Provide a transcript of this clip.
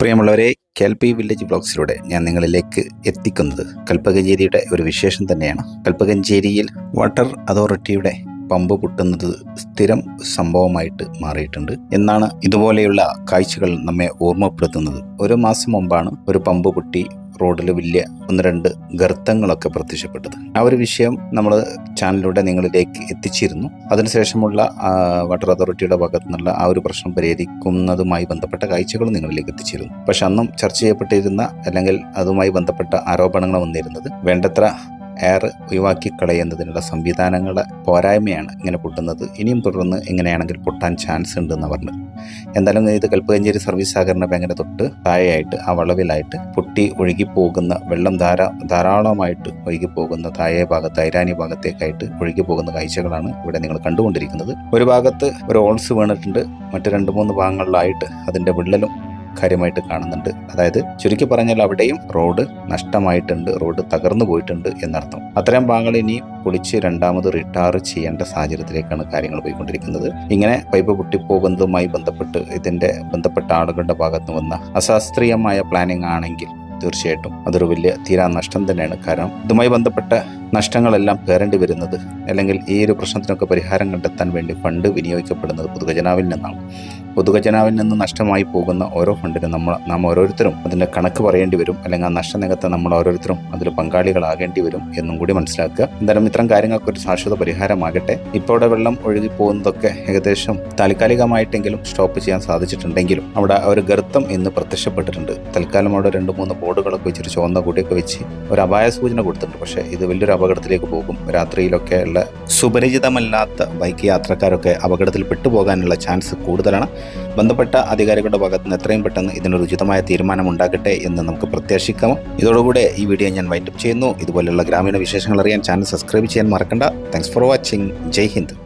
പ്രിയമുള്ളവരെ കെൽപി വില്ലേജ് ബ്ലോഗ്സിലൂടെ ഞാൻ നിങ്ങളിലേക്ക് എത്തിക്കുന്നത് കൽപ്പകഞ്ചേരിയുടെ ഒരു വിശേഷം തന്നെയാണ്. കൽപ്പകഞ്ചേരിയിൽ വാട്ടർ അതോറിറ്റിയുടെ പമ്പ് പൊട്ടുന്നത് സ്ഥിരം സംഭവമായിട്ട് മാറിയിട്ടുണ്ട്. എന്നാണ് ഇതുപോലെയുള്ള കാഴ്ചകൾ നമ്മെ ഓർമ്മപ്പെടുത്തുന്നത്. ഒരു മാസം മുമ്പാണ് ഒരു പമ്പ് പൊട്ടി റോഡിൽ വലിയ ഒന്ന് രണ്ട് ഗർത്തങ്ങളൊക്കെ പ്രത്യക്ഷപ്പെട്ടത്. ആ ഒരു വിഷയം നമ്മൾ ചാനലിലൂടെ നിങ്ങളിലേക്ക് എത്തിച്ചിരുന്നു. അതിനുശേഷമുള്ള വാട്ടർ അതോറിറ്റിയുടെ ഭാഗത്തു നിന്നുള്ള ആ ഒരു പ്രശ്നം പരിഹരിക്കുന്നതുമായി ബന്ധപ്പെട്ട കാഴ്ചകളും നിങ്ങളിലേക്ക് എത്തിച്ചിരുന്നു. പക്ഷെ അന്നും ചർച്ച ചെയ്യപ്പെട്ടിരുന്ന അല്ലെങ്കിൽ അതുമായി ബന്ധപ്പെട്ട ആരോപണങ്ങൾ വന്നിരുന്നത്. വേണ്ടത്ര എയർ ഒഴിവാക്കി കളയുന്നതിനുള്ള സംവിധാനങ്ങളുടെ പോരായ്മയാണ് ഇങ്ങനെ പൊട്ടുന്നത്. ഇനിയും തുടർന്ന് എങ്ങനെയാണെങ്കിൽ പൊട്ടാൻ ചാൻസ് ഉണ്ടെന്ന് പറഞ്ഞു. എന്തായാലും ഇത് കൽപ്പകഞ്ചേരി സർവീസ് സഹകരണ ബാങ്കിന്റെ തൊട്ട് താഴെയായിട്ട് ആ വളവിലായിട്ട് പൊട്ടി ഒഴുകിപ്പോകുന്ന വെള്ളം ധാരാ ധാരാളമായിട്ട് ഒഴുകിപ്പോകുന്ന താഴെ ഭാഗത്ത് ഐരാനി ഭാഗത്തേക്കായിട്ട് ഒഴുകി പോകുന്ന കാഴ്ചകളാണ് ഇവിടെ നിങ്ങൾ കണ്ടുകൊണ്ടിരിക്കുന്നത്. ഒരു ഭാഗത്ത് ഒരു ഓൾസ് വീണിട്ടുണ്ട്. മറ്റ് രണ്ട് മൂന്ന് ഭാഗങ്ങളിലായിട്ട് അതിന്റെ വിള്ളലും കാര്യമായിട്ട് കാണുന്നുണ്ട്. അതായത് ചുരുക്കി പറഞ്ഞാൽ അവിടെയും റോഡ് നഷ്ടമായിട്ടുണ്ട് റോഡ് തകർന്നു പോയിട്ടുണ്ട് എന്നർത്ഥം. അത്തരം ഭാഗങ്ങൾ ഇനി പൊളിച്ച് രണ്ടാമത് റിട്ടാർ ചെയ്യേണ്ട സാഹചര്യത്തിലേക്കാണ് കാര്യങ്ങൾ പോയിക്കൊണ്ടിരിക്കുന്നത്. ഇങ്ങനെ പൈപ്പ് പൊട്ടിപ്പോകുന്നതുമായി ബന്ധപ്പെട്ട് ഇതിന്റെ ബന്ധപ്പെട്ട ആളുകളുടെ ഭാഗത്ത് വന്ന അശാസ്ത്രീയമായ പ്ലാനിംഗ് ആണെങ്കിൽ തീർച്ചയായിട്ടും അതൊരു വലിയ തീരാ നഷ്ടം തന്നെയാണ്. കാരണം ഇതുമായി ബന്ധപ്പെട്ട നഷ്ടങ്ങളെല്ലാം പേരേണ്ടി വരുന്നത് അല്ലെങ്കിൽ ഈ ഒരു പ്രശ്നത്തിനൊക്കെ പരിഹാരം കണ്ടെത്താൻ വേണ്ടി ഫണ്ട് വിനിയോഗിക്കപ്പെടുന്നത് പൊതുഖജനാവിൽ നിന്നാണ്. പൊതുഖജനാവിൽ നിന്ന് നഷ്ടമായി പോകുന്ന ഓരോ ഫണ്ടിനും നമ്മൾ നാം ഓരോരുത്തരും അതിന്റെ കണക്ക് പറയേണ്ടി വരും അല്ലെങ്കിൽ ആ നഷ്ടനികത്ത് നമ്മൾ ഓരോരുത്തരും അതിൽ പങ്കാളികളാകേണ്ടി വരും എന്നും കൂടി മനസ്സിലാക്കുക. എന്തായാലും ഇത്തരം കാര്യങ്ങൾക്ക് ഒരു ശാശ്വത പരിഹാരമാകട്ടെ. ഇപ്പോൾ വെള്ളം ഒഴുകി പോകുന്നതൊക്കെ ഏകദേശം താൽക്കാലികമായിട്ടെങ്കിലും സ്റ്റോപ്പ് ചെയ്യാൻ സാധിച്ചിട്ടുണ്ടെങ്കിലും അവിടെ ഒരു ഗർത്തം ഇന്ന് പ്രത്യക്ഷപ്പെട്ടിട്ടുണ്ട്. തൽക്കാലം അവിടെ രണ്ട് മൂന്ന് ബോർഡുകളൊക്കെ വെച്ചിട്ട് ചുവന്ന കൂടിയൊക്കെ വെച്ച് ഒരു അപായ സൂചന കൊടുത്തിട്ടുണ്ട്. പക്ഷേ ഇത് വലിയൊരു അപകടത്തിലേക്ക് പോകും. രാത്രിയിലൊക്കെ സുപരിചിതമല്ലാത്ത ബൈക്ക് യാത്രക്കാരൊക്കെ അപകടത്തിൽ പെട്ടുപോകാനുള്ള ചാൻസ് കൂടുതലാണ്. ബന്ധപ്പെട്ട അധികാരികളുടെ ഭാഗത്ത് നിന്ന് എത്രയും പെട്ടെന്ന് ഇതിനൊരു ഉചിതമായ തീരുമാനം ഉണ്ടാകട്ടെ എന്ന് നമുക്ക് പ്രത്യാശിക്കാം. ഇതോടുകൂടെ ഈ വീഡിയോ ഞാൻ വൈൻഡപ്പ് ചെയ്യുന്നു. ഇതുപോലെയുള്ള ഗ്രാമീണ വിശേഷങ്ങൾ അറിയാൻ ചാനൽ സബ്സ്ക്രൈബ് ചെയ്യാൻ മറക്കണ്ട. Thanks for watching Jai Hind.